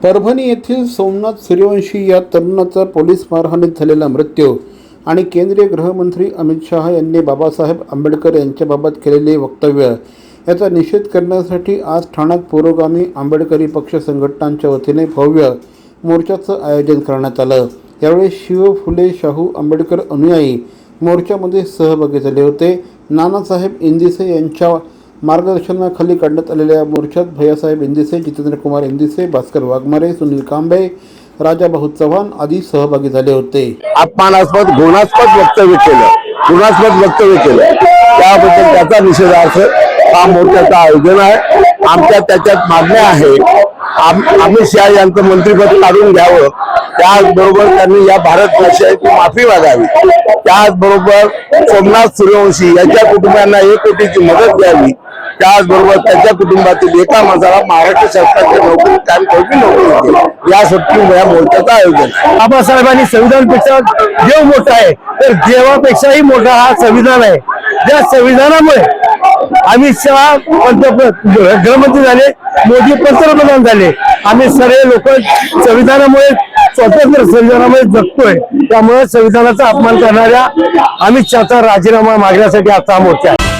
परभणी येथील सोमनाथ सूर्यवंशी या तरुणाचा पोलीस मारहाणीत झालेला मृत्यू आणि केंद्रीय गृहमंत्री अमित शहा यांनी बाबासाहेब आंबेडकर यांच्याबाबत केलेले वक्तव्य याचा निषेध करण्यासाठी आज ठाण्यात पुरोगामी आंबेडकरी पक्ष संघटनांच्या वतीने भव्य मोर्चाचं आयोजन करण्यात आलं. यावेळी शिव फुले शाहू आंबेडकर अनुयायी मोर्चामध्ये सहभागी झाले होते. नानासाहेब इंदिसे यांच्या मार्गदर्शनाखाली काढण्यात आलेल्या मोर्चात भैयासाहेब इंदिसे जितेंद्रकुमार इंदिसे भास्कर वाघमारे सुनील कांबळे राजाभाऊ चव्हाण आदी सहभागी झाले होते. अपमानास्पद गुणास्पद वक्तव्य केलं. गुणास्पद वक्तव्य केलं. त्याबद्दल त्याचा निषेधार्थ हा मोर्चाचं आयोजन आहे. आमच्या त्याच्यात मागण्या आहे. आम- अमित शहा यांचं मंत्रिपद काढून घ्यावं. त्याचबरोबर त्यांनी या भारत देशाची माफी मागावी. त्याचबरोबर सोमनाथ सूर्यवंशी यांच्या कुटुंबांना एक कोटीची मदत द्यावी. त्याचबरोबर त्याच्या कुटुंबातील एका माणसाला महाराष्ट्र शासनाच्या नोकरी काम करून नोकरी देईल यासाठी या मोर्चाचं आयोजन आहे. बाबासाहेबांनी संविधानपेक्षा देव मोठा आहे. तर देवापेक्षाही मोठा हा संविधान आहे. त्या संविधानामुळे अमित शहा पंतप्रधान गृहमंत्री झाले मोदी पंतप्रधान झाले. आम्ही सर्व लोक संविधानामुळे स्वतंत्र संविधानामुळे जगतोय. त्यामुळे संविधानाचा अपमान करणाऱ्या अमित शहाचा राजीनामा मागण्यासाठी आता मोर्चा आहे.